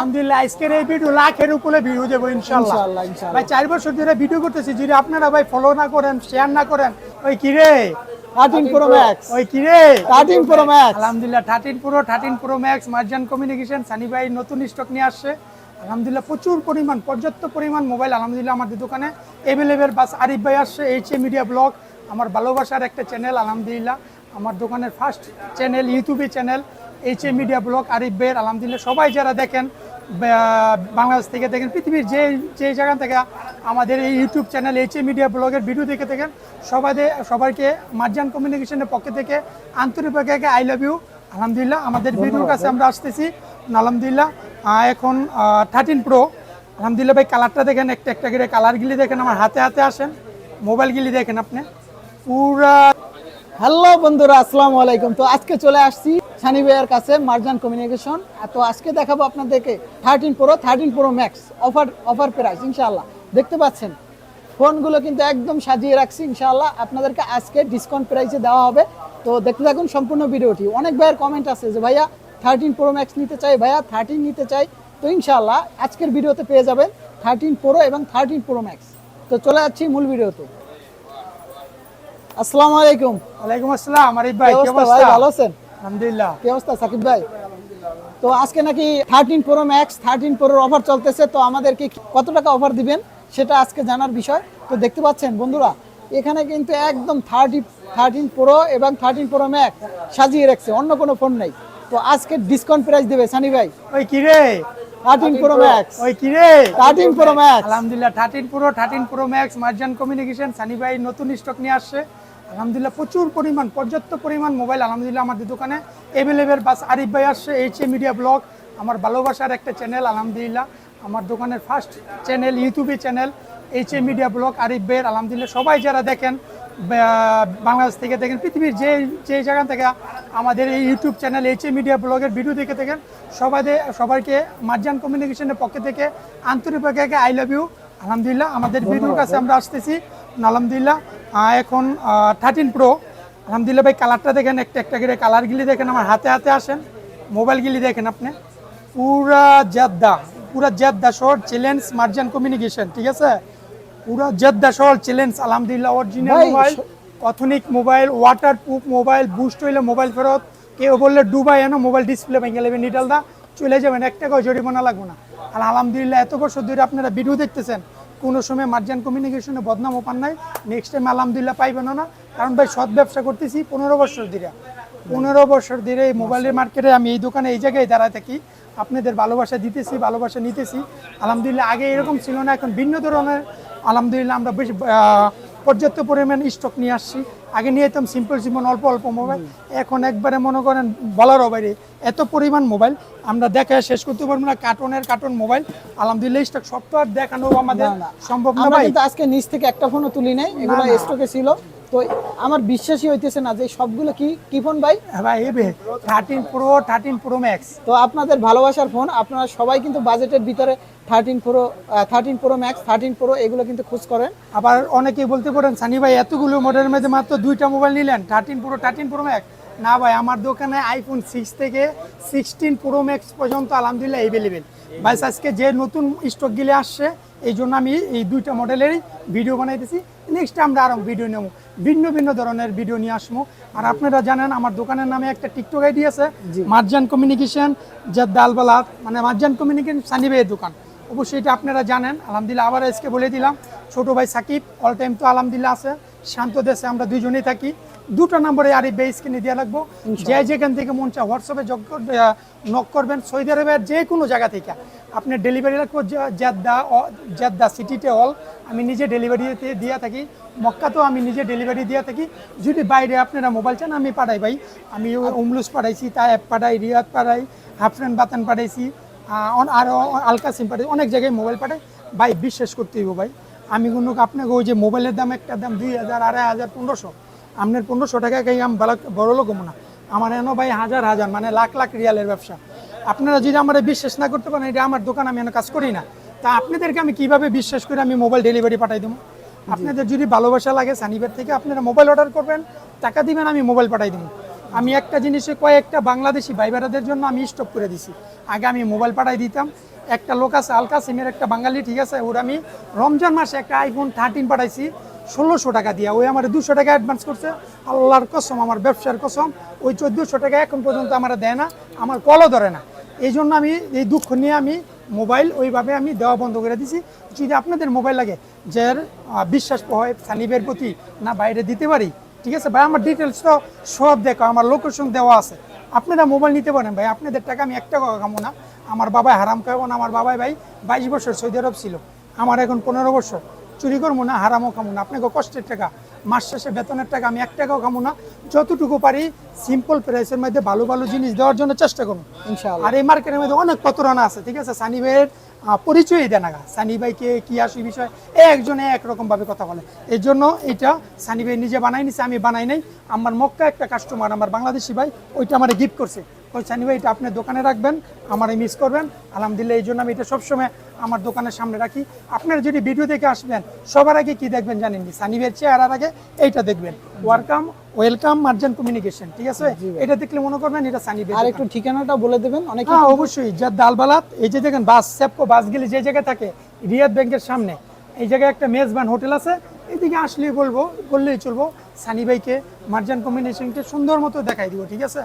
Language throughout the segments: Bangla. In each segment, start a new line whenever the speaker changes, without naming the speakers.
আলহামদুলিল্লাহ আজকের এই ভিডিও লাখের উপরে দেবো ইনশাল্লাহ। ভাই চার বছর ধরে ভিডিও করতেছি যদি আপনারা ভাই ফলো না করেন শেয়ার না করেন ওই কিরে
থার্টিন প্রো ম্যাক্স
ওই কিরে
থার্টিন প্রো ম্যাক্স
আলহামদুলিল্লাহ thirteen pro thirteen pro max Marjan communication Sunny ভাই নতুন স্টক নিয়ে আসছে। আলহামদুলিল্লাহ প্রচুর পরিমাণ পর্যাপ্ত পরিমাণ মোবাইল আলহামদুলিল্লাহ আমাদের দোকানে অ্যাভেলেবেল বাস আরিফ ভাই আসছে এইচ এ মিডিয়া ব্লগ আমার ভালোবাসার একটা চ্যানেল আলহামদুলিল্লাহ। আমার দোকানের ফার্স্ট চ্যানেল ইউটিউবে channel H A media blog Arif ভাইয়ের আলহামদুলিল্লাহ। সবাই যারা দেখেন বাংলাদেশ থেকে দেখেন পৃথিবীর যে যে জায়গা থেকে আমাদের এই YouTube channel H A media ব্লগের ভিডিও দেখে থাকেন সবাই সবাইকে মার্জান কমিউনিকেশনের পক্ষ থেকে আন্তরিকভাবে আই লাভ ইউ আলহামদুলিল্লাহ আমাদের ভিডিওর কাছে আমরা আসতেছি। আলহামদুলিল্লাহ এখন থার্টিন প্রো আলহামদুলিল্লাহ ভাই কালারটা দেখেন একটা একটা করে কালারগুলি দেখেন আমার হাতে হাতে আসেন। মোবাইলগুলি দেখেন আপনি। পুরা
হ্যালো বন্ধুরা আসসালামু আলাইকুম। তো আজকে চলে আসছি সানি ভাইয়ের কাছে মার্জান কমিউনিকেশন। তো আজকে দেখাবো আপনাদেরকে thirteen pro thirteen pro max offer offer price ইনশাআল্লাহ। দেখতে পাচ্ছেন ফোনগুলো কিন্তু একদম সাজিয়ে রাখছি ইনশাআল্লাহ। আপনাদেরকে আজকে ডিসকাউন্ট প্রাইসে দেওয়া হবে। তো দেখতে থাকুন সম্পূর্ণ ভিডিওটি। অনেক ভাইয়ের কমেন্ট আছে যে ভাইয়া থার্টিন প্রো ম্যাক্স নিতে চাই ভাইয়া থার্টিন নিতে চাই। তো ইনশাআল্লাহ আজকের ভিডিওতে পেয়ে যাবেন থার্টিন প্রো এবং থার্টিন প্রো ম্যাক্স। তো চলে যাচ্ছি মূল ভিডিওতে। আসসালামু আলাইকুম।
ওয়ালাইকুম আসসালাম আরিফ ভাই
কি
কি
অবস্থা ভাই? ভালো আছেন?
আলহামদুলিল্লাহ।
কি অবস্থা সাকিব ভাই? তো আজকে নাকি থার্টিন প্রো ম্যাক্স থার্টিন প্রোর অফার চলতেছে তো আমাদেরকে কত টাকা অফার দিবেন সেটা আজকে জানার বিষয়। তো দেখতে পাচ্ছেন বন্ধুরা এখানে কিন্তু একদম থার্টি থার্টিন প্রো এবং থার্টিন প্রো ম্যাক্স সাজিয়ে রাখছে অন্য কোনো ফোন নেই। তো আজকে ডিসকাউন্ট প্রাইস দেবে সানি ভাই।
ওই কিরে
থার্টিন প্রো ম্যাক্স
ওই কিরে
থার্টিন প্রো ম্যাক্স
আলহামদুলিল্লাহ thirteen pro thirteen pro max Marjan communication Sunny ভাই নতুন স্টক নিয়ে আসছে। আলহামদুলিল্লাহ প্রচুর পরিমাণ পর্যাপ্ত পরিমাণ মোবাইল আলহামদুলিল্লাহ আমাদের দোকানে অ্যাভেলেবেল বাস আরিফ ভাই আসছে এইচ এ মিডিয়া ব্লগ আমার ভালোবাসার একটা চ্যানেল আলহামদুলিল্লাহ। আমার দোকানের ফার্স্ট চ্যানেল ইউটিউবে channel H A media blog Arif ভাইয়ের আলহামদুলিল্লাহ। সবাই যারা দেখেন বাংলাদেশ থেকে দেখেন পৃথিবীর যে যে জায়গা থেকে আমাদের এই YouTube channel H A media ব্লগের ভিডিও দেখে থাকেন সবাই সবাইকে মার্জান কমিউনিকেশনের পক্ষ থেকে আন্তরিকভাবে আই লাভ ইউ আলহামদুলিল্লাহ আমাদের ভিডিওর কাছে আমরা আসতেছি। আলহামদুলিল্লাহ এখন থার্টিন প্রো আলহামদুলিল্লাহ ভাই কালারটা দেখেন একটা একটা করে কালারগুলি দেখেন আমার হাতে হাতে আসেন। মোবাইলগুলি দেখেন আপনি। পুরা জেদ্দা পুরা জেদ্দা শহর চ্যালেঞ্জ মার্জান কমিউনিকেশন ঠিক আছে? পুরা জেদ্দা শহর চ্যালেঞ্জ আলহামদুলিল্লাহ original mobile authentic mobile water proof mobile boost হইলে মোবাইল ফেরত। কেউ বললে ডুবাই এনো মোবাইল ডিসপ্লে ভেঙে নেবেন নিটাল দা। চলে যাবেন এক টাকাও জরিমানা লাগবে না। আর আলহামদুলিল্লাহ এত বছর ধরে আপনারা ভিডিও দেখতেছেন। কোনো সময় মার্জান কমিউনিকেশনে বদনাম পান নাই। নেক্সট টাইম আলহামদুলিল্লাহ পাইবেন না। কারণ ভাই সৎ ব্যবসা করতেছি পনেরো বছর ধরে। পনেরো বছর ধরে এই মোবাইলের মার্কেটে আমি এই দোকানে এই জায়গায় দাঁড়ায় থাকি। আপনাদের ভালোবাসা দিতেছি ভালোবাসা নিতেছি। আলহামদুলিল্লাহ আগে এরকম ছিল না এখন ভিন্ন ধরনের। আলহামদুলিল্লাহ আমরা বেশ পর্যাপ্ত পরিমাণ স্টক নিয়ে আসছি। আগে নিয়ে যেতাম সিম্পল সিম্পল অল্প অল্প মোবাইল এখন একবারে মনে করেন বলারও বাইরে। এত পরিমাণ মোবাইল আমরা দেখা শেষ করতে পারব না কার্টনের কার্টন মোবাইল আলহামদুলিল্লাহ স্টক আর দেখানো আমাদের। সম্ভব না ভাই।
কিন্তু আজকে নিচ থেকে একটা ফোনও তুলি নাই এগুলো। স্টকে ছিল। তো আমার বিশ্বাসই হইতেছে না যে সবগুলো কি কি ফোন ভাই?
হ্যাঁ ভাই এবে thirteen pro thirteen pro max
তো আপনাদের ভালোবাসার ফোন আপনারা সবাই কিন্তু বাজেটের ভিতরে thirteen pro thirteen pro max thirteen pro এগুলো কিন্তু খোঁজ করেন।
আবার অনেকেই বলতে পারেন সানি ভাই এতগুলো মডেলের মধ্যে মাত্র দুইটা মোবাইল নিলেন thirteen pro thirteen pro max না ভাই আমার দোকানে আইফোন সিক্স থেকে সিক্সটিন প্রো ম্যাক্স পর্যন্ত আলহামদুলিল্লাহ অ্যাভেলেবেল ভাই আজকে যে নতুন স্টকগুলি আসছে এই জন্য আমি এই দুইটা মডেলেরই ভিডিও বানাইতেছি। নেক্সট আমরা আরও ভিডিও নেব। ভিন্ন ভিন্ন ধরনের ভিডিও নিয়ে আসব। আর আপনারা জানেন আমার দোকানের নামে একটা টিকটক আইডি আছে মার্জান কমিউনিকেশন যার দালবালাত মানে মার্জান কমিউনিকেশন সানি ভাইয়ের দোকান। অবশ্যই এটা আপনারা জানেন। আলহামদুলিল্লাহ আবার আজকে বলে দিলাম ছোট ভাই সাকিব অল টাইম তো আলহামদুলিল্লাহ আছে শান্ত দেশে আমরা দুইজনেই থাকি। দুটো নম্বরে আরিফ ভাই কিনে দিয়ে রাখব যে যেখান থেকে মন চা হোয়াটসঅ্যাপে যোগ নক করবেন। সৌদি আরবের যে কোনো জায়গা থেকে। আপনি ডেলিভারি রাখব জেদ্দা জেদ্দা সিটিতে অল আমি নিজে ডেলিভারি দিয়ে থাকি। মক্কাতেও আমি নিজে ডেলিভারি দিয়ে থাকি। যদি বাইরে আপনারা মোবাইল চান আমি পাঠাই ভাই। আমি উমলুস পাঠাইছি তা অ্যাপ পাঠাই রিয়াদ পাঠাই হাফরেন বাতান পাঠাইছি অন- আরও আলকা সিম পাঠাই অনেক জায়গায় মোবাইল পাঠাই। ভাই বিশ্বাস করতে হইব ভাই। আমি কোনো আপনাকে ওই যে মোবাইলের দাম একটা দাম দুই হাজার আড়াই হাজার পনেরোশো আপনার পনেরোশো টাকা খাই, আমি বড় লোক না। আমার এনো ভাই হাজার হাজার মানে লাখ লাখ রিয়ালের ব্যবসা। আপনারা যদি আমার বিশ্বাস না করতে পারেন, এটা আমার দোকান, আমি এনে কাজ করি না। তা আপনাদেরকে আমি কীভাবে বিশ্বাস করে আমি মোবাইল ডেলিভারি পাঠাই দেবো? আপনাদের যদি ভালোবাসা লাগে, সানিবার থেকে আপনারা মোবাইল অর্ডার করবেন, টাকা দিবেন, আমি মোবাইল পাঠাই দেবো। আমি একটা জিনিসে কয়েকটা বাংলাদেশি ভাই বেড়াদের জন্য আমি স্টপ করে দিছি। আগে আমি মোবাইল পাঠাই দিতাম। একটা লোক আছে আলকা সিমের একটা বাঙালি, ঠিক আছে? ওর আমি রমজান মাসে একটা আইফোন থার্টিন পাঠাইছি। ষোলোশো টাকা দিয়া। ওই আমার দুশো টাকা অ্যাডভান্স করছে। আল্লাহর কসম আমার ব্যবসার কসম ওই চোদ্দোশো টাকা এখন পর্যন্ত আমার দেয় না আমার কলও ধরে না। এই জন্য আমি এই দুঃখ নিয়ে আমি মোবাইল ওইভাবে আমি দেওয়া বন্ধ করে দিছি। যদি আপনাদের মোবাইল লাগে আহ, বিশ্বাস হয় সানিবের প্রতি না বাইরে দিতে পারি ঠিক আছে? ভাই আমার ডিটেলস তো সব দেখো আমার লোকেশন দেওয়া আছে। আপনারা মোবাইল নিতে পারেন ভাই আপনাদের টাকা আমি এক টাকা খাব না। আমার বাবাই হারাম খাব না আমার বাবাই ভাই বাইশ বছর সৌদি আরব ছিল। আমার এখন পনেরো বছর। চুরি করব না হারামও খাব না। আপনাকে কষ্টের টাকা মাস শেষে বেতনের টাকা আমি এক টাকাও খাব না। যতটুকু পারি সিম্পল প্রাইসের মধ্যে ভালো ভালো জিনিস দেওয়ার জন্য চেষ্টা করুন।
ইনশাআল্লাহ।
আর এই মার্কেটের মধ্যে অনেক প্রতারণা আছে ঠিক আছে? সানি ভাইয়ের পরিচয়ই দেয় না। সানি ভাইকে কি আসে বিষয় এ একজনে একরকমভাবে কথা বলে। এই জন্য এটা সানি ভাই নিজে বানাই নিছে আমি বানাই নাই। আমার মক্কা একটা কাস্টমার আমার বাংলাদেশি ভাই ওইটা আমার গিফট করছে। ওই সানি ভাই এটা আপনি দোকানে রাখবেন আমারে মিস করবেন। আলহামদুলিল্লাহ এই জন্য আমি এটা সবসময় আমার দোকানের সামনে রাখি। আপনারা যদি ভিডিও দেখে আসবেন সবার আগে কি দেখবেন জানেন নি সানি ভাইয়ের চেহারার আগে এইটা দেখবেন। ওয়েলকাম ওয়েলকাম মার্জেন্ট কমিউনিকেশন ঠিক আছে? এটা দেখলে মনে করবেন এটা সানি ভাই
আর একটু ঠিকানাটা বলে দেবেন অনেকে
হ্যাঁ অবশ্যই যার ডালবালাত এই যে দেখেন বাস সেপকো বাসগুলি যে জায়গায় থাকে রিয়াদ ব্যাংকের সামনে এই জায়গায় একটা মেজবান হোটেল আছে। এদিকে আসলেই বলব বললেই চলবো সানি ভাইকে মার্জান কম্বিনেশনকে সুন্দর মতো দেখাই দিব ঠিক আছে।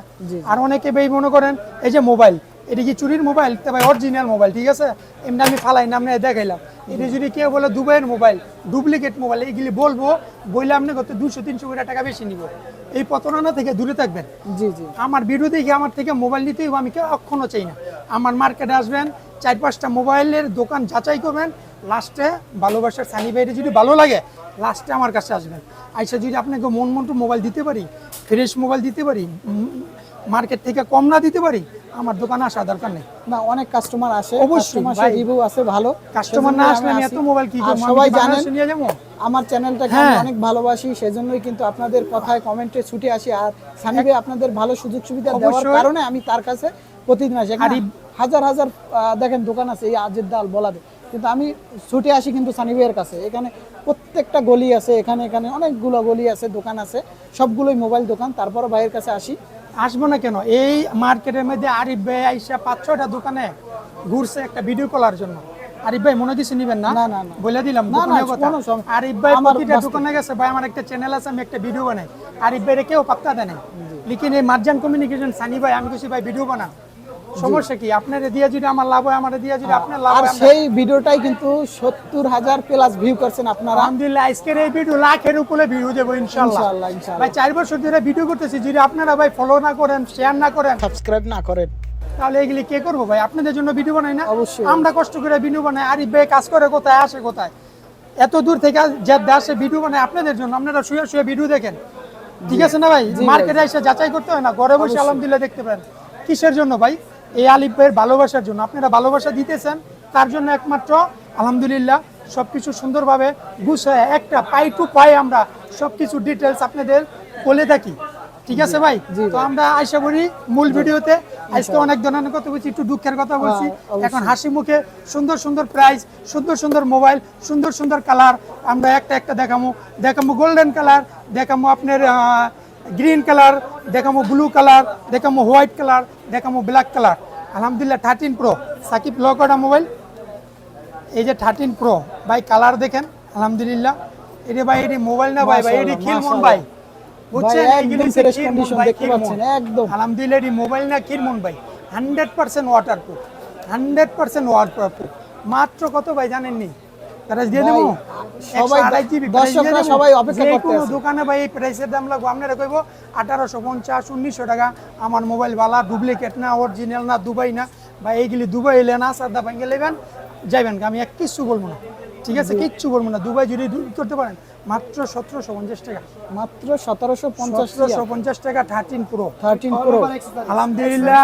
আর অনেকে ভাই মনে করেন এই যে মোবাইল এটা কি চুরির মোবাইল? তো ভাই অরিজিনাল মোবাইল ঠিক আছে? এমনি আমি ফালাই নাম নিয়ে দেখাইলাম। এটা যদি কেউ বলে দুবাইয়ের মোবাইল ডুপ্লিকেট মোবাইল এইগুলি বলব বললে আপনি কত দুশো তিনশো করে টাকা বেশি নিব। এই প্রতারণা থেকে দূরে থাকবেন।
জি জি।
আমার ভিডিও দেখে আমার থেকে মোবাইল নিতেই হবে, আমি কেউ অক্ষণও চাই না। আমার মার্কেটে আসবেন চার পাঁচটা মোবাইলের দোকান যাচাই করবেন। লাস্টে ভালোবাসার সানি বাইরে যদি ভালো লাগে লাস্টে আমার কাছে আসবেন। আইসা যদি আপনাকে মন মতো মোবাইল দিতে পারি ফ্রেশ মোবাইল দিতে পারি মার্কেট থেকে কম না দিতে পারি আমার দোকানে আসা দরকার নেই।
না অনেক কাস্টমার আসে
অবশ্যই,
রিভিউ আছে ভালো।
কাস্টমার না আসলে আমি এত মোবাইল কি করব?
সবাই জানেন আমার চ্যানেলটাকে
হ্যাঁ।
আমি অনেক ভালোবাসি সেজন্যই কিন্তু আপনাদের কথায় কমেন্টে ছুটে আসি। আর সানি ভাই আপনাদের ভালো সুযোগ সুবিধা দেওয়ার কারণে আমি তার কাছে প্রতিদিন আসি
আর
হাজার হাজার দেখেন দোকান আছে এই আজির ডাল বলাদে কিন্তু আমি ছুটে আসি কিন্তু সানি ভাইয়ের কাছে। এখানে প্রত্যেকটা গলি আছে এখানে এখানে অনেকগুলো গলি আছে দোকান আছে। সবগুলোই মোবাইল দোকান। তারপরে ভাইয়ের কাছে আসি।
আসব না কেন? এই মার্কেটের মধ্যে আরিফ ভাই আইসা পাঁচ ছয়টা দোকানে ঘুরছে একটা ভিডিও কলার জন্য। আরিফ ভাই মনে কিছু নিবেন না?
না, না।
বলে দিলাম আরিফ ভাই প্রতিটা দোকানে গেছে। ভাই আমার একটা চ্যানেল আছে আমি একটা ভিডিও বানাই। আরিফ ভাইরে কেউ পাত্তা দেয় না লিখিন এই মার্জান কমিউনিকেশন সানি ভাই আমি কিছু ভাই ভিডিও বানান সমস্যা কি? আপনার দিয়ে যদি আমার লাভ হয় আমার দিয়ে যদি আপনার লাভ
আর সেই ভিডিওটাই কিন্তু সত্তর হাজার প্লাস ভিউ করছেন আপনারা।
আলহামদুলিল্লাহ আজকের এই ভিডিও লাখের উপরে ভিডিও দেবো
ইনশাআল্লাহ, ইনশাআল্লাহ।
ভাই চার বছর ধরে ভিডিও করতেছি যদি আপনারা ভাই ফলো না করেন শেয়ার না করেন
সাবস্ক্রাইব না করেন।
তাহলে এগুলি কে করব ভাই? আপনাদের জন্য ভিডিও বানাই না?
অবশ্যই।
আমরা কষ্ট করে ভিডিও বানাই। আরিফ ভাই কাজ করে কোথায় আসে কোথায়? এত দূর থেকে যে আসে ভিডিও বানায় আপনাদের জন্য আপনারা শুয়ে শুয়ে ভিডিও দেখেন। ঠিক আছে না ভাই? মার্কেটে এসে যাচাই করতে হয় না? ঘরে বসে আলহামদুলিল্লাহ দেখতে পারেন। কিসের জন্য ভাই? এই আলিফ ভাইয়ের ভালোবাসার জন্য। আপনারা ভালোবাসা দিতেছেন তার জন্য একমাত্র আলহামদুলিল্লাহ সবকিছু সুন্দরভাবে গুছায় একটা পাই টু পাই আমরা সবকিছু ডিটেলস আপনাদের বলে থাকি। ঠিক আছে ভাই? তো আমরা আশা করি মূল ভিডিওতে। আজকে অনেক ধরনের কথা বলছি একটু দুঃখের কথা বলছি। এখন হাসি মুখে সুন্দর সুন্দর প্রাইস সুন্দর সুন্দর মোবাইল সুন্দর সুন্দর কালার আমরা একটা একটা দেখামো। দেখামো গোল্ডেন কালার দেখামো আপনার গ্রিন কালার দেখামো ব্লু কালার দেখামো হোয়াইট কালার দেখামো ব্ল্যাক কালার। আলহামদুলিল্লাহ থার্টিন প্রো সাকিব ল করা মোবাইল এই যে থার্টিন প্রো ভাই কালার দেখেন আলহামদুলিল্লাহ। এটা ভাই এটি মোবাইল না ভাই ভাই এটি খিলমন ভাই। বুঝছেন?
একদম।
আলহামদুলিল্লাহ এটি মোবাইল না খিলমন ভাই। Hundred percent water proof hundred percent water proof মাত্র কত ভাই জানেননি? তারা দিয়ে দেবো?
সবাই
একশো আড়াই GB price দিয়ে
দর্শকরা সবাই অপেক্ষা করতে আছে।
দোকানে ভাই এই প্রাইসের দাম লাগবে আপনারা কইব আঠারোশো পঞ্চাশ উনিশশো টাকা। আমার মোবাইল বালা ডুপ্লিকেট না অরিজিনাল না দুবাই না। বা এইগুলি দুবাই এলে না সাদা ভাঙ্গে নেবেন যাইবেন আমি এক কিচ্ছু বলব না। ঠিক আছে? কিচ্ছু বলব না। দুবাই যদি করতে পারেন মাত্র সতেরোশো পঞ্চাশ টাকা।
মাত্র সতেরোশো পঞ্চাশ
পঞ্চাশ টাকা থার্টিন প্রো
থার্টিন প্রো
আলহামদুলিল্লাহ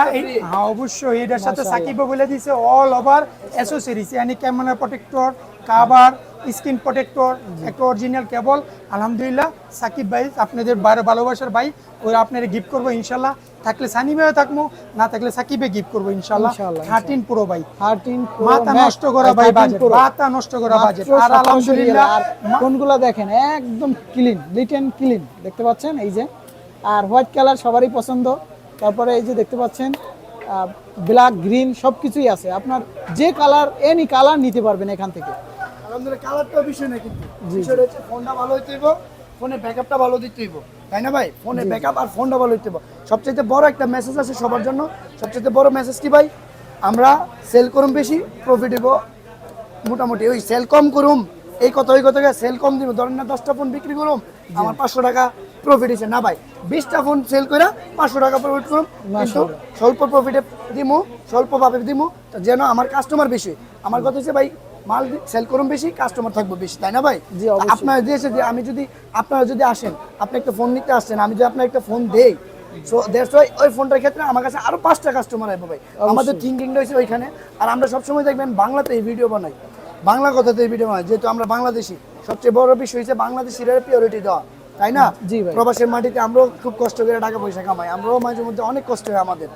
হ্যাঁ অবশ্যই এটার সাথে সাকিব বলে দিয়েছে all over accessories ইয়ানি camera protector cover screen protector একটা অরিজিনাল কেবল আলহামদুলিল্লাহ সাকিব ভাই আপনাদের ভালোবাসার ভাই ওরা আপনারা গিফট করব ইনশাল্লাহ। থাকলে সানি ভাইও থাকব না থাকলে সাকিবে গিফট করব ইনশাল্লাহ। থার্টিন প্রো ভাই।
থার্টিন
মাথা নষ্ট করা ভাই বাজেট মাথা নষ্ট করা বাজেট আর আলহামদুলিল্লাহ
কোনগুলো দেখেন একদম ক্লিন লিটেন ক্লিন দেখতে পাচ্ছেন? এই যে আর হোয়াইট কালার সবারই পছন্দ। তারপরে এই যে দেখতে পাচ্ছেন ব্ল্যাক গ্রিন সব কিছুই আছে। আপনার যে কালার এনি কালার নিতে পারবেন এখান থেকে।
আলহামদুলিল্লাহ কালারটা বিষয় না কিন্তু। বিষয়টা হচ্ছে ফোনটা ভালো হইতে হইব ফোনের ব্যাকআপটা ভালো দিতে হইব। তাই না ভাই? ফোনের ব্যাকআপ আর ফোনটা ভালো হইতে হইব। সবচেয়ে বড় একটা মেসেজ আছে সবার জন্য। সবচেয়ে বড় মেসেজ কি ভাই? আমরা সেল করুম বেশি প্রফিট হইব। মোটামুটি ওই সেল কম করুম। এই কথা ওই কথা সেল কম দিব ধরেন না দশটা ফোন বিক্রি করুম আমার পাঁচশো টাকা প্রফিট হয়েছে না ভাই বিশটা ফোন সেল করে পাঁচশো টাকা প্রফিট করুম। কিন্তু স্বল্প প্রফিটে দিমু স্বল্পভাবে দিমু যেন আমার কাস্টমার বেশি। আমার কথা হচ্ছে ভাই মাল সেল করুন বেশি কাস্টমার থাকব বেশি তাই না ভাই। আপনার দিয়েছে যে আমি যদি আপনারা যদি আসেন আপনি একটা ফোন নিতে আসছেন আমি যদি আপনার একটা ফোন দেই সো দ্যাটস ওয়াই ওই ফোনটার ক্ষেত্রে আমার কাছে আরও পাঁচটা কাস্টমার আসবে ভাই। আমাদের থিঙ্কিংটা হচ্ছে ওইখানে। আর আমরা সবসময় দেখবেন বাংলাতে এই ভিডিও বানাই। বাংলা কথাতে এই ভিডিও বানাই যেহেতু আমরা বাংলাদেশি সবচেয়ে বড় বিষয় হচ্ছে বাংলাদেশির পিওরিটি দেওয়া তাই না?
জি ভাই।
প্রবাসের মাটিতে আমরাও খুব কষ্ট করে টাকা পয়সা কামাই আমরাও মাঝে মধ্যে অনেক কষ্ট হয় আমাদের।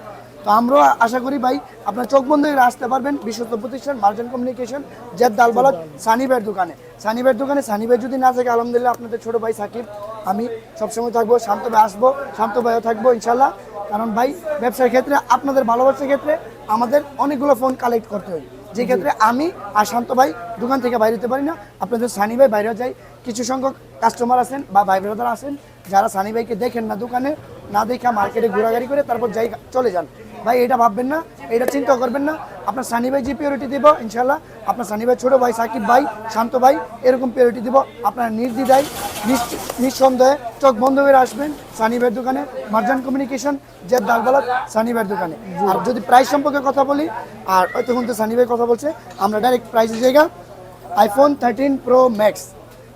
তো আমরাও আশা করি ভাই, আপনার চোখ বন্ধ করে আসতে পারবেন। বিশ্বস্ত প্রতিষ্ঠান মার্জন কমিউনিকেশন জেদ দালবালাদ সানিবের দোকানে। সানিবের দোকানে সানিবের যদি না থাকে, আলহামদুলিল্লাহ আপনাদের ছোট ভাই সাকিব। আমি সবসময় থাকব, শান্ত ভাই আসব, শান্ত ভাইও থাকব ইনশাল্লাহ কারণ ভাই, ব্যবসার ক্ষেত্রে, আপনাদের ভালোবাসার ক্ষেত্রে আমাদের অনেকগুলো ফোন কালেক্ট করতে হয়। যে ক্ষেত্রে আমি আর শান্ত ভাই দোকান থেকে বাইরে হতে পারি না। আপনাদের সানি ভাই বাইরে যাই। কিছু সংখ্যক কাস্টমার আছেন বা ভাই ব্রাদার আছেন, যারা সানি ভাইকে দেখেন না দোকানে, না দেখা মার্কেটে ঘোরাঘুরি করে, তারপর যাই, চলে যান। ভাই এটা ভাববেন না এটা চিন্তা করবেন না। আপনার সানি ভাই যে পিওরিটি দিব ইনশাল্লাহ আপনার সানি ভাই ছোটো ভাই সাকিব ভাই শান্ত ভাই এরকম পিওরিটি দিব। আপনার নির্দ্বিধায় নিঃসন্দেহে চোখ বন্ধ হয়ে আসবেন সানি ভাইয়ের দোকানে। মার্জান কমিউনিকেশন যে দালবালাত সানি ভাইয়ের দোকানে। আর যদি প্রাইস সম্পর্কে কথা বলি আর ওই তখন তো সানি ভাই কথা বলছে আমরা ডাইরেক্ট প্রাইসের জায়গা iPhone thirteen pro max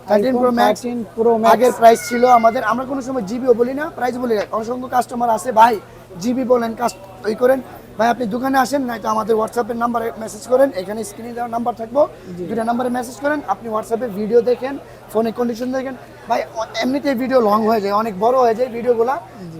thirteen pro max
13 Pro Max।
আগের প্রাইস ছিল আমাদের আমরা কোনো সময় জিবিও বলি না প্রাইস বলি না। অসংখ্য কাস্টমার আছে ভাই জিবি বলেন কাস্ট ওই করেন। ভাই আপনি দোকানে আসেন নয়তো আমাদের হোয়াটসঅ্যাপের নাম্বারে মেসেজ করেন। এখানে স্ক্রিনে দেওয়ার নাম্বার থাকব। দুটা নাম্বারে মেসেজ করেন আপনি হোয়াটসঅ্যাপে ভিডিও দেখেন ফোনে কন্ডিশন দেখেন। ভাই এমনিতেই ভিডিও লং হয়ে যায় অনেক বড় হয়ে যায় ভিডিওগুলো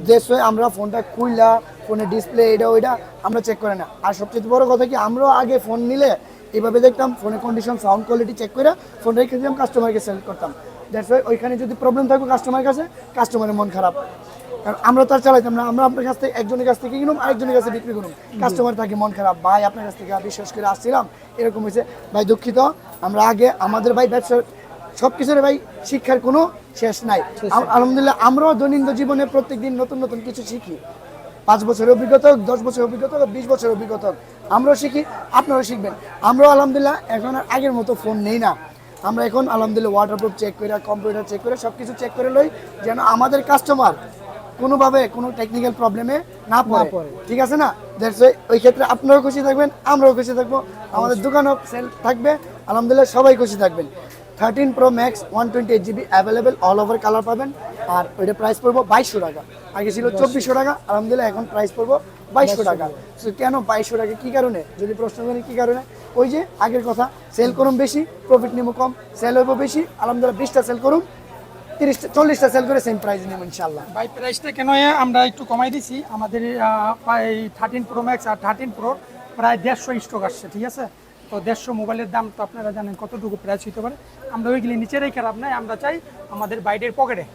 দেশ হয়ে আমরা ফোনটা খুললা ফোনের ডিসপ্লে এটা ওইটা আমরা চেক করে না। আর সবচেয়ে বড় কথা কি আমরাও আগে ফোন নিলে এইভাবে দেখতাম ফোনের কন্ডিশন সাউন্ড কোয়ালিটি চেক করে ফোন রেখে দিলাম কাস্টমারকে সেল করতাম। দ্যাটস ওয়াই ওইখানে যদি প্রবলেম থাকবে কাস্টমারের কাছে কাস্টমারের মন খারাপ। আমরা তো আর চালাইতাম না আমরা আপনার কাছ থেকে একজনের কাছ থেকে কিনুম আরেকজনের কাছে বিক্রি করুম। কাস্টমার থাকে মন খারাপ ভাই আপনার কাছ থেকে বিশ্বাস করে আসছিলাম। এরকম হয়েছে। ভাই দুঃখিত আমরা আগে আমাদের ভাই ব্যবসার সব কিছুর ভাই শিক্ষার কোনো শেষ নাই। আলহামদুলিল্লাহ আমরাও দৈনন্দিন জীবনে প্রত্যেকদিন নতুন নতুন কিছু শিখি। পাঁচ বছরের অভিজ্ঞতা হোক দশ বছরের অভিজ্ঞতা হোক বিশ বছরের অভিজ্ঞতা হোক আমরাও শিখি আপনারাও শিখবেন। আমরাও আলহামদুলিল্লাহ এখন আর আগের মতো ফোন নেই না। আমরা এখন আলহামদুলিল্লাহ ওয়াটারপ্রুফ চেক করে কম্পিউটার চেক করে সব কিছু চেক করে লই যেন আমাদের কাস্টমার কোনোভাবে কোনো টেকনিক্যাল প্রবলেমে না পড়ে। ঠিক আছে না? দ্যাটস ওই ক্ষেত্রে আপনারাও খুশি থাকবেন আমরাও খুশি থাকব। আমাদের দোকানও সেল থাকবে। আলহামদুলিল্লাহ সবাই খুশি থাকবেন। Thirteen pro max one twenty eight GB available all over colour পাবেন। আর ওইটা প্রাইস পড়ব বাইশশো টাকা। আগে ছিল চব্বিশশো টাকা আলহামদুলিল্লাহ এখন প্রাইস পড়ব বাইশশো টাকা। So, কেন বাইশশো টাকা? কী কারণে? যদি প্রশ্ন করেন কী কারণে? ওই যে আগের কথা সেল করুন বেশি প্রফিট নিবো কম সেল হইব বেশি আলহামদুলিল্লাহ বিশটা সেল করুন। তিরিশটা, চল্লিশটা সেল করে সেম প্রাইস নেব ইনশাল্লাহ
বাই প্রাইসটা কেন আমরা একটু কমাই দিছি। আমাদের থার্টিন প্রো ম্যাক্স আর থার্টিন প্রো প্রায় দেড়শো স্টক আসছে, ঠিক আছে? তো দেড়শো মোবাইলের দাম তো আপনারা জানেন কতটুকু প্রাইস হতে পারে। আমরা ওইগুলি নিচে রেখে লাভ নাই, আমরা চাই আমাদের বাইরের পকেটে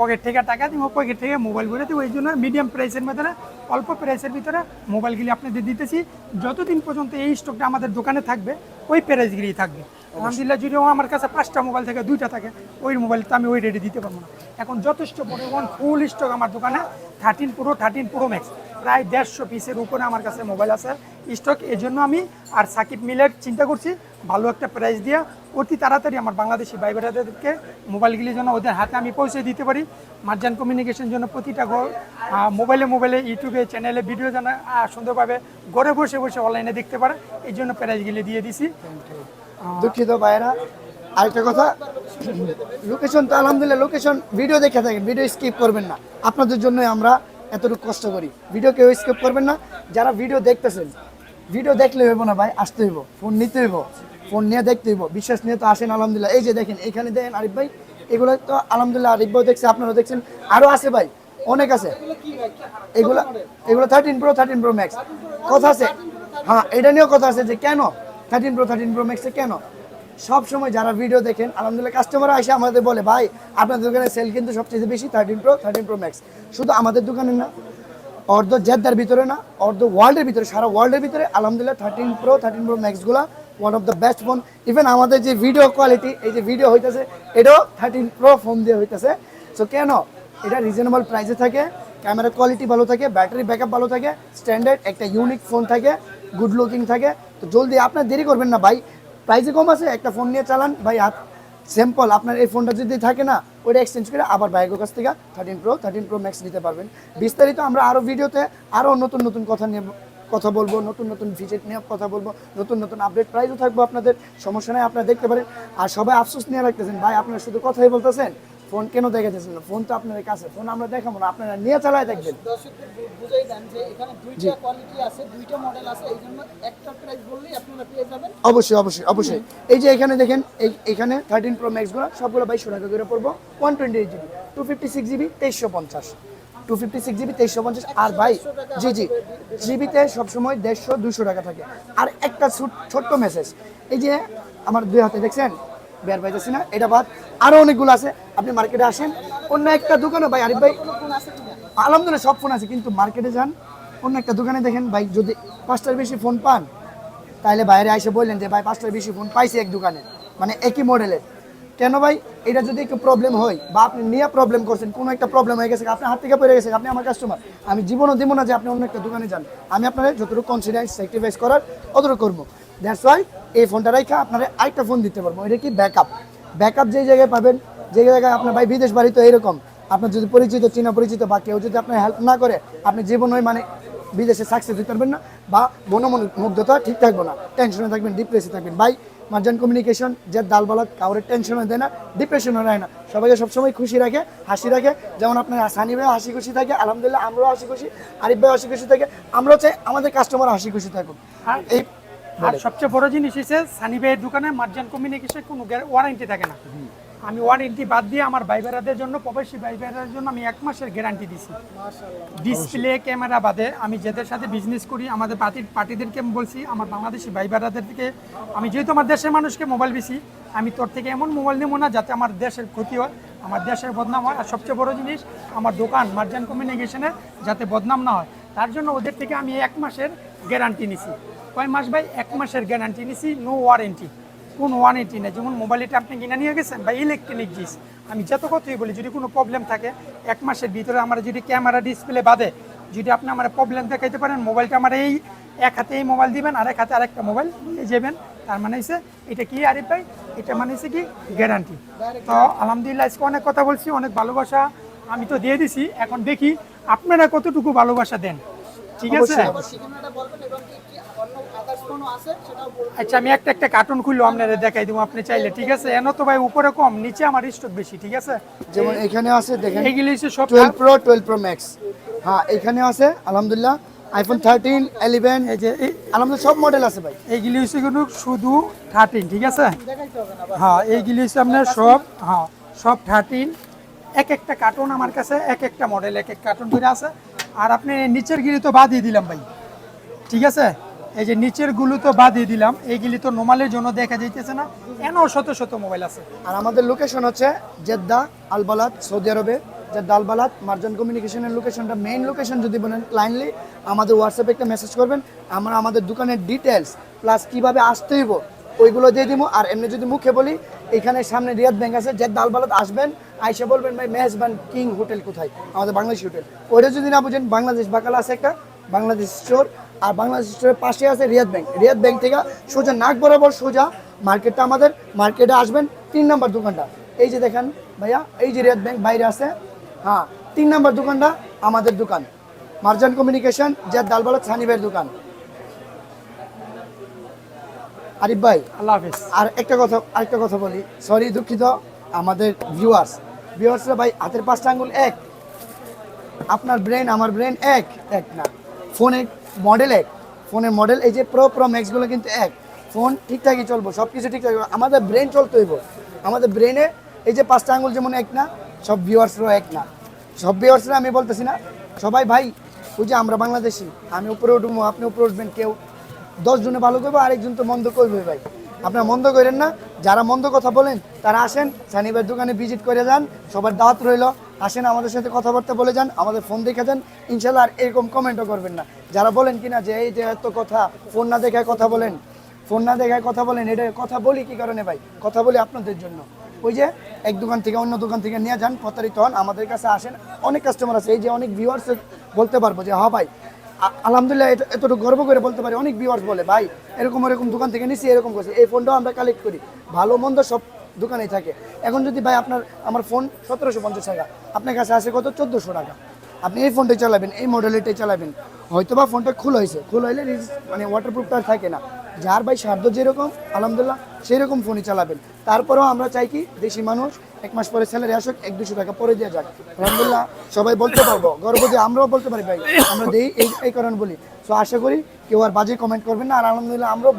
পকেট থেকে টাকা দিব পকেট থেকে মোবাইল ভরে দিব, এই জন্য মিডিয়াম প্রাইসের মধ্যে অল্প প্রাইসের ভিতরে মোবাইলগুলি আপনাদের দিতেছি। যতদিন পর্যন্ত এই স্টকটা আমাদের দোকানে থাকবে, ওই প্রাইসগুলি থাকবে। আলহামদুলিল্লাহ যদিও আমার কাছে পাঁচটা মোবাইল থেকে দুইটা থাকে ওই মোবাইল তো আমি ওই রেডি দিতে পারব না। এখন যথেষ্ট পরিমাণ ফুল স্টক আমার দোকানে thirteen pro thirteen pro max প্রায় দেড়শো পিসের উপরে আমার কাছে মোবাইল আছে স্টক এই জন্য আমি আর সাকিব মিলের চিন্তা করছি ভালো একটা প্রাইস দিয়ে অতি তাড়াতাড়ি আমার বাংলাদেশি ভাই বোনেদেরকে মোবাইলগুলি যেন ওদের হাতে আমি পৌঁছে দিতে পারি। মার্জান কমিউনিকেশন জন্য প্রতিটা ঘর মোবাইলে মোবাইলে ইউটিউবে চ্যানেলে ভিডিও যেন সুন্দরভাবে ঘরে বসে বসে অনলাইনে দেখতে পারে এই জন্য প্রাইসগুলি দিয়ে দিছি।
দুঃখিত ভাইয়েরা। আরেকটা কথা লোকেশন তো আলহামদুলিল্লাহ লোকেশন ভিডিও দেখে থাকেন ভিডিও স্কিপ করবেন না। আপনাদের জন্য আমরা এতটুকু কষ্ট করি। ভিডিও কেউ স্কিপ করবেন না। যারা ভিডিও দেখতেছেন ভিডিও দেখলে হইব না ভাই, আসতে হইব। ফোন নিতে হইব। ফোন নিয়ে দেখতে হইব। বিশ্বাস নিয়ে তো আসেন আলহামদুলিল্লাহ। এই যে দেখেন, এখানে দেখেন আরিফ ভাই, এগুলো তো আলহামদুলিল্লাহ আরিফ ভাই দেখছে, আপনারাও দেখছেন। আরও আছে ভাই, অনেক আছে। এগুলো এগুলো thirteen pro thirteen pro max কথা আছে। হ্যাঁ এটা নিয়েও কথা আছে যে কেন থার্টিন প্রো থার্টিন প্রো ম্যাক্সে কেন? সব সময় যারা ভিডিও দেখেন, আলহামদুলিল্লাহ কাস্টমার আসে আমাদের বলে, ভাই আপনাদের দোকানে সেল কিন্তু সবচেয়ে বেশি thirteen pro thirteen pro max শুধু আমাদের দোকানে না, অর্ধ জেদ্দার ভিতরে না, অর্ধ ওয়ার্ল্ডের ভিতরে, সারা ওয়ার্ল্ডের ভিতরে আলহামদুলিল্লাহ thirteen pro thirteen pro ম্যাক্সগুলো one of the best phone even আমাদের যে ভিডিও কোয়ালিটি এই যে ভিডিও হইতেছে, এটাও থার্টিন প্রো ফোন দিয়ে হইতেছে। সো কেন? এটা রিজনেবল প্রাইসে থাকে ক্যামেরা কোয়ালিটি ভালো থাকে ব্যাটারি ব্যাকআপ ভালো থাকে স্ট্যান্ডার্ড একটা ইউনিক ফোন থাকে গুড লুকিং থাকে। তো জলদি, আপনার দেরি করবেন না ভাই। প্রাইসে কম আছে, একটা ফোন নিয়ে চালান। ভাই হাত সিম্পল আপনার এই ফোনটা যদি থাকে না, ওইটা এক্সচেঞ্জ করে আবার বাইকের কাছ থেকে thirteen pro thirteen pro max নিতে পারবেন। বিস্তারিত আমরা আরও ভিডিওতে আরও নতুন নতুন কথা নিয়ে কথা বলব, নতুন নতুন ফিচার নিয়ে কথা বলব, নতুন নতুন আপডেট প্রাইসও থাকব আপনাদের, সমস্যা নেই, আপনারা দেখতে পারেন। আর সবাই আফসোস নিয়ে রাখতেছেন, ভাই, আপনারা শুধু কথাই বলতেছেন ফোন কেন দেখাতেছেন না? ফোন তো আপনাদের কাছে। ফোন আমরা দেখাবো না আপনারা নিয়ে চালায় দেখবেন।
দর্শকদের বুঝাই দেন যে এখানে দুইটা কোয়ালিটি আছে দুইটা মডেল আছে এই জন্য একটা প্রাইস বললেই আপনারা পেয়ে যাবেন।
অবশ্যই অবশ্যই অবশ্যই। এই যে এখানে দেখেন এই এখানে থার্টিন প্রো ম্যাক্সগুলো সবগুলো বাইশশো টাকা করে পড়ব। One twenty eight GB two fifty six GB তেইশশো পঞ্চাশ। টু ফিফটি সিক্স জিবি তেইশশো পঞ্চাশ। আর ভাই জি জি জিবিতে সবসময় দেড়শো দুশো টাকা থাকে। আর একটা ছোট- ছোট্ট মেসেজ এই যে আমার দুই হাতে দেখছেন? বের পাইতেছি না। এটা বাদ আরও অনেকগুলো আছে। আপনি মার্কেটে আসেন। অন্য একটা দোকানে ভাই, আরিফ ভাই, আলহামদুলিল্লাহ সব ফোন আছে, কিন্তু মার্কেটে যান। অন্য একটা দোকানে দেখেন ভাই, যদি পাঁচটার বেশি ফোন পান, তাহলে বাইরে এসে বললেন যে, ভাই, পাঁচটার বেশি ফোন পাইছি এক দোকানে। মানে একই মডেলের কেন ভাই? এটা যদি একটু প্রবলেম হয় বা আপনি নিয়ে প্রবলেম করছেন, কোনো একটা প্রবলেম হয়ে গেছে আপনার হাত থেকে পড়ে গেছে আপনি আমার কাস্টমার আমি জীবনও দিব না যে আপনি অন্য একটা দোকানে যান। আমি আপনার যতটুকু কনসিডারেন্স স্যাক্রিফাইস করার, অতটুকু করব। দ্যাটস ওয়াই এই ফোনটা রাখা আপনারা আরেকটা ফোন দিতে পারব। এটা কি ব্যাকআপ ব্যাকআপ যেই জায়গায় পাবেন যে জায়গায় আপনার ভাই বিদেশ বাড়ি তো এরকম আপনার যদি পরিচিত চীনা পরিচিত বা কেউ যদি আপনার হেল্প না করে আপনি জীবনই মানে বিদেশে সাকসেস হতে পারবেন না বা মনোমুগ্ধতা ঠিক থাকবে না। টেনশনে থাকবেন ডিপ্রেসে থাকবেন। ভাই মার্জান কমিউনিকেশন যে দালবালাত কাউরে টেনশনে দেয় না ডিপ্রেশনে রাখে না। সবাইকে সবসময় খুশি রাখে হাসি রাখে। যেমন আপনার সানি ভাই হাসি খুশি থাকে আলহামদুলিল্লাহ আমরাও হাসি খুশি আরিফ ভাই হাসি খুশি থাকে আমরাও চাই আমাদের কাস্টমার হাসি খুশি থাকুক।
আর
এই
আর সবচেয়ে বড় জিনিস হচ্ছে সানি ভাইয়ের দোকানে মার্জান কমিউনিকেশন কোনো ওয়ারেন্টি থাকে না। আমি ওয়ারেন্টি বাদ দিয়ে আমার ভাই বেড়াদের জন্য প্রবাসী ভাই বেড়াদের জন্য আমি এক মাসের গ্যারান্টি দিছি। ডিসপ্লে ক্যামেরা বাদে আমি যাদের সাথে বিজনেস করি আমাদের পার্টির পার্টিদেরকে আমি বলছি আমার বাংলাদেশি ভাই বেড়াদের থেকে আমি যেহেতু আমার দেশের মানুষকে মোবাইল বেশি আমি তোর থেকে এমন মোবাইল নেব না যাতে আমার দেশের ক্ষতি হয় আমার দেশের বদনাম হয়। আর সবচেয়ে বড় জিনিস আমার দোকান মার্জান কমিউনিকেশনের যাতে বদনাম না হয় তার জন্য ওদের থেকে আমি এক মাসের গ্যারান্টি নিছি। কয় মাস ভাই? এক মাসের গ্যারান্টি নিছি নো ওয়ারেন্টি কোন ওয়ারেন্টি নেই। যেমন মোবাইলটা আপনি কিনে নিয়ে গেছেন বা ইলেকট্রনিক জিনিস আমি যত কথাই বলি, যদি কোনো প্রবলেম থাকে, এক মাসের ভিতরে আমার যদি ক্যামেরা ডিসপ্লে বাদে, যদি আপনি আমার প্রবলেম দেখাইতে পারেন মোবাইলটা আমার এই, এক হাতে এই মোবাইল দিবেন, আর এক হাতে আরেকটা মোবাইল নিয়ে যাবেন। তার মানে হচ্ছে এটা কি আরিফ ভাই? এটা মানে হচ্ছে কি? গ্যারান্টি তো আলহামদুলিল্লাহ, আজকে অনেক কথা বলছি, অনেক ভালোবাসা আমি তো দিয়ে দিছি। এখন দেখি, আপনারা কতটুকু ভালোবাসা দেন? ঠিক আছে? আচ্ছা আমি একটা একটা কার্টুন খুললো আপনারা দেখাই দেবো আপনি চাইলে ঠিক আছে? এন তো ভাই উপরে কম নিচে আমার স্টক বেশি ঠিক আছে?
যেমন এখানে আছে দেখেন
এইগুলি হচ্ছে সব
twelve pro twelve pro max হ্যাঁ এখানে আছে আলহামদুলিল্লাহ আইফোন থার্টিন ইলেভেন
এই যে এই-
আলহামদুলিল্লাহ সব মডেল আছে ভাই।
এইগুলি হচ্ছে কিন্তু শুধু থার্টিন ঠিক আছে?
দেখাইতে
হ্যাঁ এইগুলি হচ্ছে আপনার সব হ্যাঁ সব থার্টিন এক একটা কার্টুন আমার কাছে এক একটা মডেল এক এক কার্টুন করে আছে। আর আপনি নিচের গিলি তো বাদ দিয়ে দিলাম ভাই ঠিক আছে? এই যে নিচেরগুলো তো বাদ দিয়ে দিলাম, এইগুলি তো নোমালের জন্য দেখা যাইতেছে না। এন শত শত মোবাইল আছে।
আর আমাদের লোকেশন হচ্ছে জেদ্দা আলবালাত সৌদি আরবে। জেদ্দা আলবালাত মার্জান কমিউনিকেশনের লোকেশনটা মেইন লোকেশন যদি বলেন ক্লাইন্টলি আমাদের হোয়াটসঅ্যাপে একটা মেসেজ করবেন, আমরা আমাদের দোকানের ডিটেলস প্লাস কীভাবে আসতে হইব, ওইগুলো দিয়ে দিব আর এমনি যদি মুখে বলি, এখানে সামনে রিয়াদ ব্যাংক আছে, জেদ্দা আলবালাত আসবেন, আইসা বলবেন, ভাই মেহজবান কিং হোটেল কোথায়? আমাদের বাংলাদেশ হোটেল। ওইটা যদি না বুঝেন, বাংলাদেশ বাকালা আছে একটা, বাংলাদেশ স্টোর। আর বাংলাদেশ স্টোরের পাশে আছে রিয়াদ ব্যাংক। রিয়াদ ব্যাংক থেকে সোজা নাক বরাবর সোজা মার্কেটটা আমাদের। মার্কেটে আসবেন তিন নাম্বার দোকানটা। এই যে দেখেন ভাইয়া এই যে রিয়াদ ব্যাংক বাইরে আছে। হ্যাঁ তিন নাম্বার দোকানটা আমাদের দোকান। মার্জান কমিউনিকেশন যার দালবালা সানিবের দোকান। আরিফ ভাই
আল্লাহ হাফিজ।
আর একটা কথা আরেকটা কথা বলি। সরি দুঃখিত আমাদের ভিউয়ার্স ভিউয়ার্সরা ভাই হাতের পাঁচটা আঙ্গুল এক। আপনার ব্রেন আমার ব্রেন এক। এক না। ফোনের মডেল এক, ফোনের মডেল, এই যে প্রো প্রো ম্যাক্সগুলো কিন্তু এক। ফোন ঠিকঠাকই চলবো সব কিছু ঠিকঠাক আমাদের ব্রেন চলতে হইব। আমাদের ব্রেনে এই যে পাঁচটা আঙ্গুল যেমন এক না, সব ভিউয়ার্সরাও এক না। সব ভিউয়ার্সরা আমি বলতেছি না, সবাই ভাই, ওই যে আমরা বাংলাদেশি, আমি উপরে উঠবো, আপনি উপরে উঠবেন, কেউ দশ জনে ভালো করব, আরেকজন তো মন্দ করবে ভাই। আপনারা মন্দ করেন না, যারা মন্দ কথা বলেন, তারা আসেন, সানিবার দোকানে ভিজিট করে যান, সবার দাওয়াত রইল। আসেন আমাদের সাথে কথাবার্তা বলে যান, আমাদের ফোন দেখে যান। ইনশাল্লাহ আর এরকম কমেন্টও করবেন না। যারা বলেন কিনা যে এই যে এত কথা ফোন না দেখায় কথা বলেন ফোন না দেখায় কথা বলেন, এটা কথা বলি কি কারণে ভাই? কথা বলি আপনাদের জন্য। ওই যে এক দোকান থেকে অন্য দোকান থেকে নিয়ে যান, প্রতারিত হন, আমাদের কাছে আসেন। অনেক কাস্টমার আছে, এই যে অনেক ভিউয়ার্স বলতে পারব যে হ্যাঁ ভাই আলহামদুলিল্লাহ এতটুকু গর্ব করে বলতে পারি, অনেক ভিউয়ার্স বলে, ভাই, এরকম এরকম দোকান থেকে নিছি, এরকম করছে, এই ফোনটাও আমরা কালেক্ট করি। ভালো, মন্দ সব দোকানেই থাকে। এখন যদি ভাই আপনার, আমার ফোন সতেরোশো পঞ্চাশ টাকা, আপনার কাছে আসে কত? চোদ্দোশো টাকা। আপনি এই ফোনটাই চালাবেন, এই মডেলেরটাই চালাবেন। হয়তো বা ফোনটা খুল হয়েছে। খুল হইলে মানে ওয়াটারপ্রুফটা থাকে না। যার ভাই সাধ্য যেরকম, আলহামদুলিল্লাহ সেই রকম ফোনই চালাবেন। তারপরেও আমরা চাই কি, দেশি মানুষ, এক মাস পরে স্যালারি আসুক, এক দুশো টাকা পরে দিয়ে যাক। আলহামদুলিল্লাহ, সবাই বলতে পারব। গর্ব যে আমরাও বলতে পারি ভাই, আমরা দেই এই এই কারণে বলি। তো আশা করি কেউ আর বাজে কমেন্ট করবেন না। আর আলহামদুলিল্লাহ, আমরাও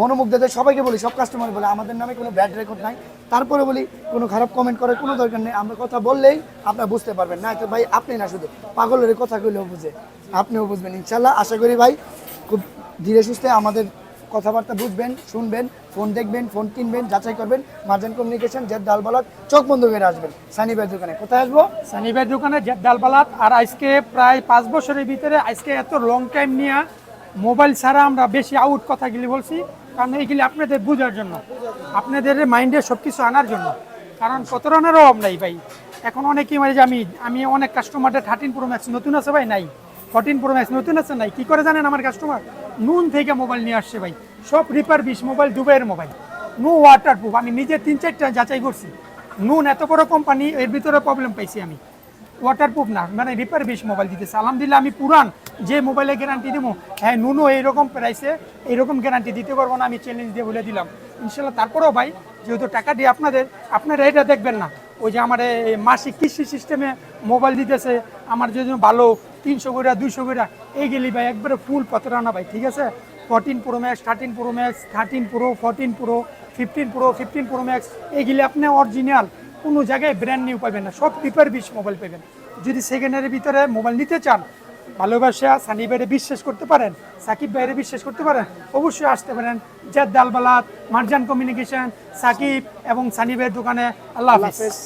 মনোমুগ্ধদের সবাইকে বলি, সব কাস্টমার বলে, আমাদের নামে কোনো ব্যাড রেকর্ড নাই। তারপরে বলি, কোনো খারাপ কমেন্ট করার কোনো দরকার নেই। আমরা কথা বললেই আপনারা বুঝতে পারবেন। না তো ভাই, আপনি না শুধু, পাগলের কথা কইলেও বুঝে। আপনিও বুঝবেন ইনশাল্লাহ আশা করি ভাই, খুব ধীরে সুস্থে আমাদের কথাবার্তা বুঝবেন, শুনবেন ফোন দেখবেন ফোন কিনবেন, যাচাই করবেন মার্জান কমিউনিকেশন জেদ ডালবালাত চোখ বন্ধ করে আসবেন। সানি ভাইয়ের দোকানে, কোথায় আসব?
সানি ভাইয়ের দোকানে যে ডালবালাত আর আজকে প্রায় পাঁচ বছরের ভিতরে, আজকে এত লং টাইম নিয়ে মোবাইল ছাড়া আমরা বেশি আউট কথাগুলি বলছি। কারণ এইগুলি আপনাদের বোঝার জন্য। আপনাদের মাইন্ডে সব কিছু আনার জন্য। কারণ রানেরও অভাব নাই ভাই। এখন অনেকেই মানে যে আমি আমি অনেক কাস্টমারদের থার্টিন প্রো ম্যাক্স নতুন আছে ভাই? নাই। ফোরটিন প্রো ম্যাক্স নতুন আছে? নাই। কি করে জানেন আমার কাস্টমার নুন থেকে মোবাইল নিয়ে আসছে ভাই। সব রিপার বিশ মোবাইল দুবাইয়ের মোবাইল নো ওয়াটার প্রুফ আমি নিজে তিন চারটা যাচাই করছি। নুন এত বড় কোম্পানি এর ভিতরে প্রবলেম পাইছি আমি। ওয়াটারপ্রুফ না মানে রিপার বিশ মোবাইল দিতেছে। আলহামদুলিল্লাহ আমি পুরান যে মোবাইলে গ্যারান্টি দেবো হ্যাঁ নুনও এইরকম প্রাইসে এইরকম গ্যারান্টি দিতে পারব না, আমি চ্যালেঞ্জ দিয়ে বলে দিলাম। ইনশাল্লাহ তারপরেও ভাই, যেহেতু টাকা দিয়ে আপনাদের, আপনারা এটা দেখবেন না। ওই যে আমার এই মাসিক কৃষি সিস্টেমে মোবাইল দিতেছে, আমার যদি ভালো তিনশো করে, দুইশো করে, এই গেলি ভাই, একবারে ফুল পতরানা ভাই, ঠিক আছে? Fourteen pro max thirteen pro max thirteen pro fourteen pro fifteen pro fifteen pro max এইগুলি আপনি অরিজিনাল কোনো জায়গায় ব্র্যান্ড নিউ পাবেন না, সব রিপেয়ার বিশ মোবাইল পাবেন। যদি সেকেন্ডের ভিতরে মোবাইল নিতে চান ভালোবাসা সানি ভাইরে বিশ্বাস করতে পারেন, সাকিব ভাইরে বিশ্বাস করতে পারেন, অবশ্যই আসতে পারেন। জেদ দালবালাত মার্জান কমিউনিকেশন, সাকিব এবং সানি ভাইয়ের দোকানে। আল্লাহ হাফিজ।